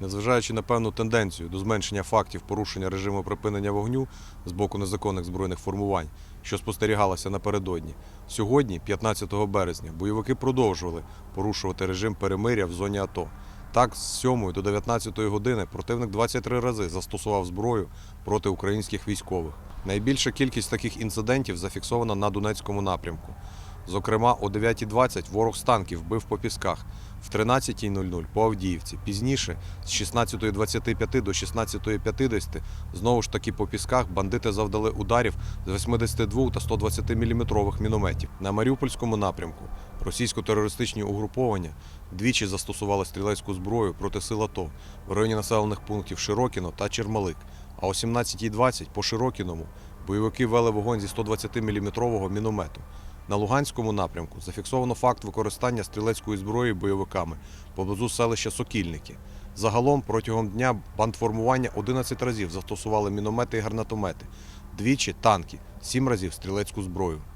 Незважаючи на певну тенденцію до зменшення фактів порушення режиму припинення вогню з боку незаконних збройних формувань, що спостерігалося напередодні, сьогодні, 15 березня, бойовики продовжували порушувати режим перемиря в зоні АТО. Так, з 7 до 19 години противник 23 рази застосував зброю проти українських військових. Найбільша кількість таких інцидентів зафіксована на Донецькому напрямку. Зокрема, о 9.20 ворог з танків бив по пісках, в 13.00 по Авдіївці. Пізніше, з 16.25 до 16.50, знову ж таки по пісках бандити завдали ударів з 82 та 120 мм мінометів. На Маріупольському напрямку російсько-терористичні угруповання двічі застосували стрілецьку зброю проти сил АТО в районі населених пунктів Широкіно та Чермалик. А о 17.20 по Широкіному бойовики вели вогонь зі 120 мм міномету. На Луганському напрямку зафіксовано факт використання стрілецької зброї бойовиками поблизу селища Сокільники. Загалом протягом дня бандформування 11 разів застосували міномети і гранатомети, двічі танки, 7 разів стрілецьку зброю.